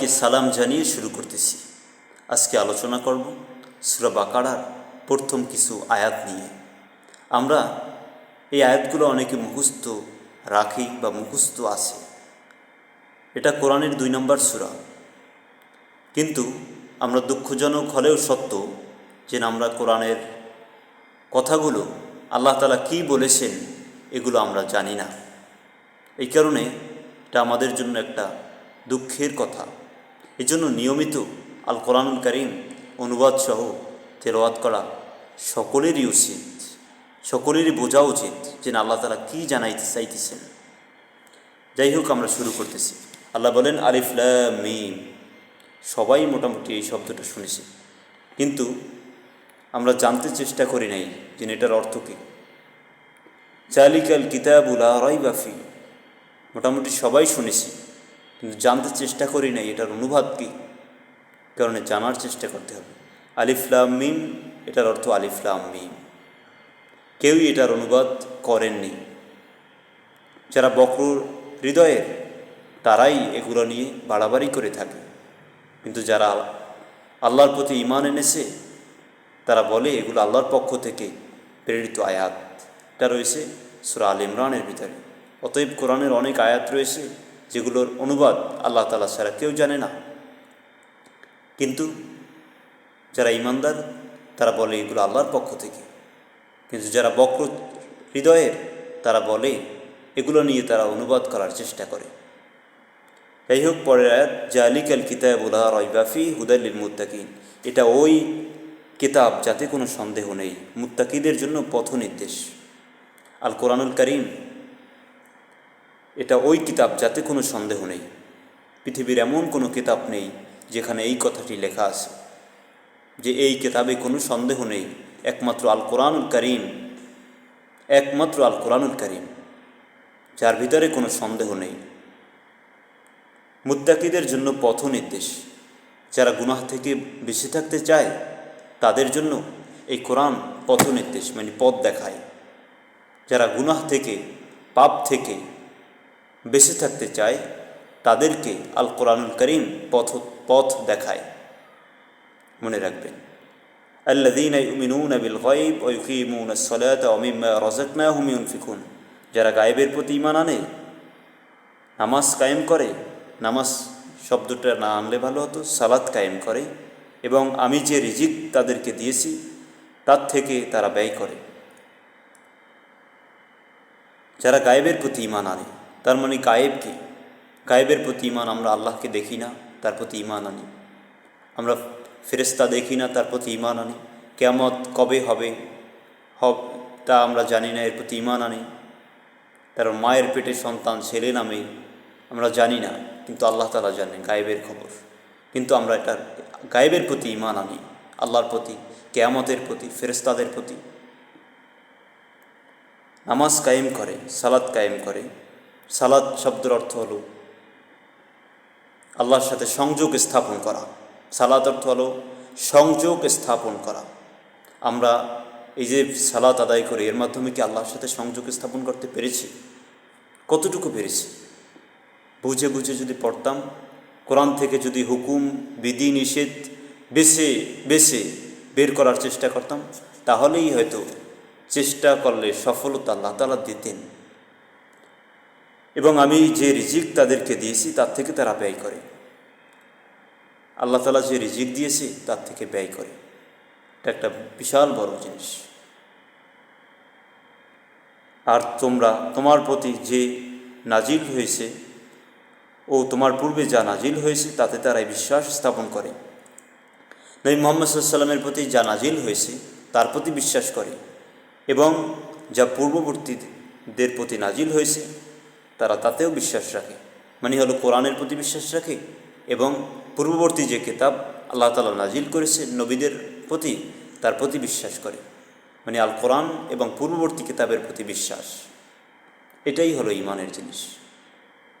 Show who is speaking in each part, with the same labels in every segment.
Speaker 1: সবাইকে সালাম জানিয়ে শুরু করতেছি। আজকে আলোচনা করব সুরা বাকারার প্রথম কিছু আয়াত নিয়ে। আমরা এই আয়াতগুলো অনেকে মুখস্থ রাখি বা মুখস্থ আছে। এটা কোরআনের দুই নম্বর সুরা। কিন্তু আমরা দুঃখজনক হলেও সত্য যে আমরা কোরআনের কথাগুলো আল্লাহ তালা কী বলেছেন এগুলো আমরা জানি না। এই কারণে এটা আমাদের জন্য একটা দুঃখের কথা। এই জন্য নিয়মিত আল কোরআনুল করিম, অনুবাদ সহ তেলাওয়াত করা সকলেরই উচিত। সকলেরই বোঝা উচিত যে আল্লাহ তালা কী জানাইতে চাইতেছেন। যাই হোক, আমরা শুরু করতেছি। আল্লাহ বলেন আলিফলা মিম। সবাই মোটামুটি এই শব্দটা শুনেছি। কিন্তু আমরা জানতে চেষ্টা করি নাই যে এটার অর্থ কী। চালিকাল কিতাবুল আরাই বাফি মোটামুটি সবাই শুনেছি। কিন্তু জানতে চেষ্টা করি নাই, এটার অনুবাদ কী? কারণে জানার চেষ্টা করতে হবে। আলিফলাম মিম, এটার অর্থ আলিফলাম মিম। কেউই এটার অনুবাদ করেননি। যারা বক্র হৃদয়ের, তারাই এগুলো নিয়ে বাড়াবাড়ি করে থাকে। কিন্তু যারা আল্লাহর প্রতি ইমান এনেছে, তারা বলে এগুলো আল্লাহর পক্ষ থেকে প্রেরিত আয়াত। এটা রয়েছে সুরা আল ইমরানের ভিতরে। অতএব কোরআনের অনেক আয়াত রয়েছে যেগুলোর অনুবাদ আল্লাহ তালা ছাড়া কেউ জানে না। কিন্তু যারা ইমানদার তারা বলে এগুলো আল্লাহর পক্ষ থেকে। কিন্তু যারা বক্র হৃদয়ের, তারা বলে এগুলো নিয়ে তারা অনুবাদ করার চেষ্টা করে। যাই হোক পরের আয়াত, জালিকাল কিতাবুল্লাহ রয়বাফি হুদাল্লিল মুত্তাকিন। এটা ওই কিতাব যাতে কোনো সন্দেহ নেই। মুত্তাকিদের জন্য পথ নির্দেশ আল কোরআনুল করিম এটা ওই কিতাব যাতে কোনো সন্দেহ নেই। পৃথিবীর এমন কোনো কিতাব নেই যেখানে এই কথাটি লেখা আছে যে এই কিতাবে কোনো সন্দেহ নেই। একমাত্র আল কোরআনুল করিম, একমাত্র আল কোরআনুল করিম, যার ভিতরে কোনো সন্দেহ নেই। মুত্তাকিদের জন্য পথ নির্দেশ যারা গুনাহ থেকে বেঁচে থাকতে চায়, তাদের জন্য এই কোরআন পথ নির্দেশ মানে পথ দেখায়। যারা গুনাহ থেকে, পাপ থেকে বেঁচে থাকতে চায়, তাদেরকে আল কোরআনুল করিম পথ পথ দেখায়। মনে রাখবেন আল্লাদিন বিল হুমিউন যারা গায়েবের প্রতি ইমান আনে, নামাজ কায়েম করে, নামাজ শব্দটা না আনলে ভালো হতো সালাদ কায়েম করে, এবং আমি যে রিজিক তাদেরকে দিয়েছি, তার থেকে তারা ব্যয় করে। যারা গায়েবের প্রতি ইমান আনে তার মানে গায়েব কি? গায়েবের প্রতি ইমান আমরা আল্লাহকে দেখি না, তার প্রতি ইমান আনি। আমরা ফেরেস্তা দেখি না, তার প্রতি ইমান আনি। কেমত কবে হবে? হব তা আমরা জানি না, এর প্রতি ইমান আনি। তার মায়ের পেটে সন্তান, ছেলে নামে আমরা জানি না, কিন্তু আল্লাহ তালা জানেন গায়েবের খবর। কিন্তু আমরা এটা গায়েবের প্রতি ইমান আনি, আল্লাহর প্রতি, কেয়ামতের প্রতি ফেরেস্তাদের প্রতি। নামাজ কায়েম করে সালাদ কায়েম করে সালাদ শব্দের অর্থ হলো আল্লাহর সাথে সংযোগ স্থাপন করা। সালাদ অর্থ হলো সংযোগ স্থাপন করা। আমরা এই যে সালাত আদায় করি এর মাধ্যমে কি আল্লাহর সাথে সংযোগ স্থাপন করতে পেরেছি? কতটুকু পেরেছি? বুঝে বুঝে যদি পড়তাম, কোরআন থেকে যদি হুকুম, বিধি, নিষেধ বেছে বেছে বের করার চেষ্টা করতাম, তাহলেই হয়তো চেষ্টা করলে সফলতা আল্লাহ তালা দিতেন। এবং আমি যে রিজিক তাদেরকে দিয়েছি, তার থেকে তারা ব্যয় করে। আল্লাহ তালা যে রিজিক দিয়েছে, তার থেকে ব্যয় করে। এটা একটা বিশাল বড় জিনিস। আর তোমরা, তোমার প্রতি যে নাজিল হয়েছে, ও তোমার পূর্বে যা নাজিল হয়েছে, তাতে তারাই বিশ্বাস স্থাপন করে। নবী মোহাম্মদ সাল্লামের প্রতি যা নাজিল হয়েছে, তার প্রতি বিশ্বাস করে। এবং যা পূর্ববর্তীদের প্রতি নাজিল হয়েছে তারা তাতেও বিশ্বাস রাখে। মানে হলো কোরআনের প্রতি বিশ্বাস রাখে এবং পূর্ববর্তী যে কিতাব আল্লাহ তালা নাজিল করেছে নবীদের প্রতি, তার প্রতি বিশ্বাস করে। মানে আল কোরআন এবং পূর্ববর্তী কিতাবের প্রতি বিশ্বাস। এটাই হলো ইমানের জিনিস।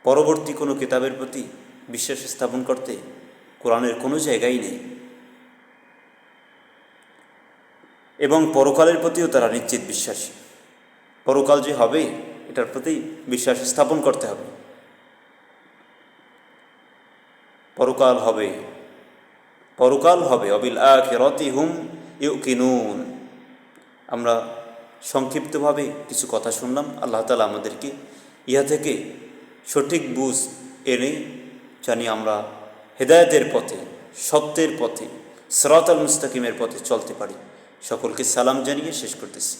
Speaker 1: পরবর্তী কোনো কিতাবের প্রতি বিশ্বাস স্থাপন করতে কোরআনের কোনো জায়গাই নেই। এবং পরকালের প্রতিও তারা নিশ্চিত বিশ্বাসী। পরকাল যে হবে এটার প্রতি বিশ্বাস স্থাপন করতে হবে। পরকাল হবে। পরকাল হবে। অবিল আখিরাতি হুম ইউকিনুন। আমরা সংক্ষিপ্তভাবে কিছু কথা শুনলাম। আল্লাহ তালা আমাদেরকে ইহা থেকে সঠিক বুঝ এনে জানি আমরা হেদায়তের পথে, সত্যের পথে সরাত আল মুস্তাকিমের পথে চলতে পারি। সকলকে সালাম জানিয়ে শেষ করতেছি।